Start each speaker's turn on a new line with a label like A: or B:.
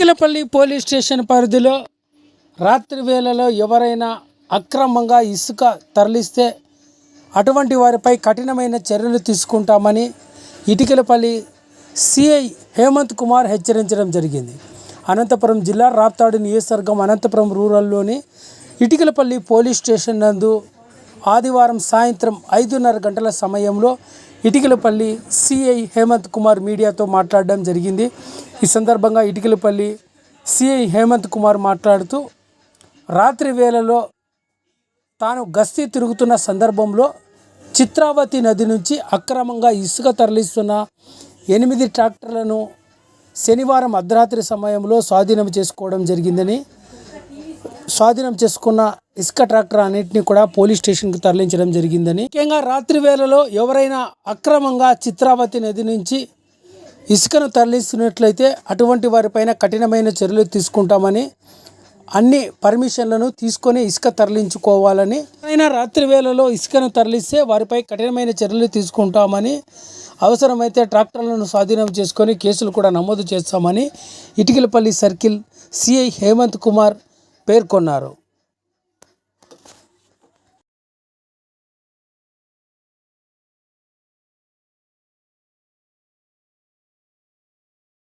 A: Itikalapalli police station పరిధిలో రాత్రి వేళలో ఎవరైనా అక్రమంగా ఇసుక తరలిస్తే అటువంటి వారిపై కఠినమైన చర్యలు తీసుకుంటామని ఇటికలపల్లి సిఐ హేమంత్ కుమార్ హెచ్చరించడం జరిగింది. అనంతపురం జిల్లా రాప్తాడు నియోజకవర్గం అనంతపురం రూరల్లోని ఇటికలపల్లి పోలీస్ స్టేషన్ నందు ఆదివారం సాయంత్రం ఐదున్నర గంటల సమయంలో ఇటికలపల్లి సిఐ హేమంత్ కుమార్ మీడియాతో మాట్లాడడం జరిగింది. ఈ సందర్భంగా ఇటికలపల్లి సిఐ హేమంత్ కుమార్ మాట్లాడుతూ రాత్రి వేళలో తాను గస్తీ తిరుగుతున్న సందర్భంలో చిత్రావతి నది నుంచి అక్రమంగా ఇసుక తరలిస్తున్న ఎనిమిది ట్రాక్టర్లను శనివారం అర్ధరాత్రి సమయంలో స్వాధీనం చేసుకోవడం జరిగిందని స్వాధీనం చేసుకున్న ఇసుక ట్రాక్టర్ అన్నింటినీ కూడా పోలీస్ స్టేషన్కి తరలించడం జరిగిందని. ముఖ్యంగా రాత్రి వేళలో ఎవరైనా అక్రమంగా చిత్రావతి నది నుంచి ఇసుకను తరలిస్తున్నట్లయితే అటువంటి వారిపైన కఠినమైన చర్యలు తీసుకుంటామని అన్ని పర్మిషన్లను తీసుకొని ఇసుక తరలించుకోవాలని. అయినా రాత్రి వేళలో ఇసుకను తరలిస్తే వారిపై కఠినమైన చర్యలు తీసుకుంటామని అవసరమైతే ట్రాక్టర్లను స్వాధీనం చేసుకొని కేసులు కూడా నమోదు చేస్తామని ఇటికలపల్లి సర్కిల్ సిఐ హేమంత్ కుమార్ పేర్కొన్నారు.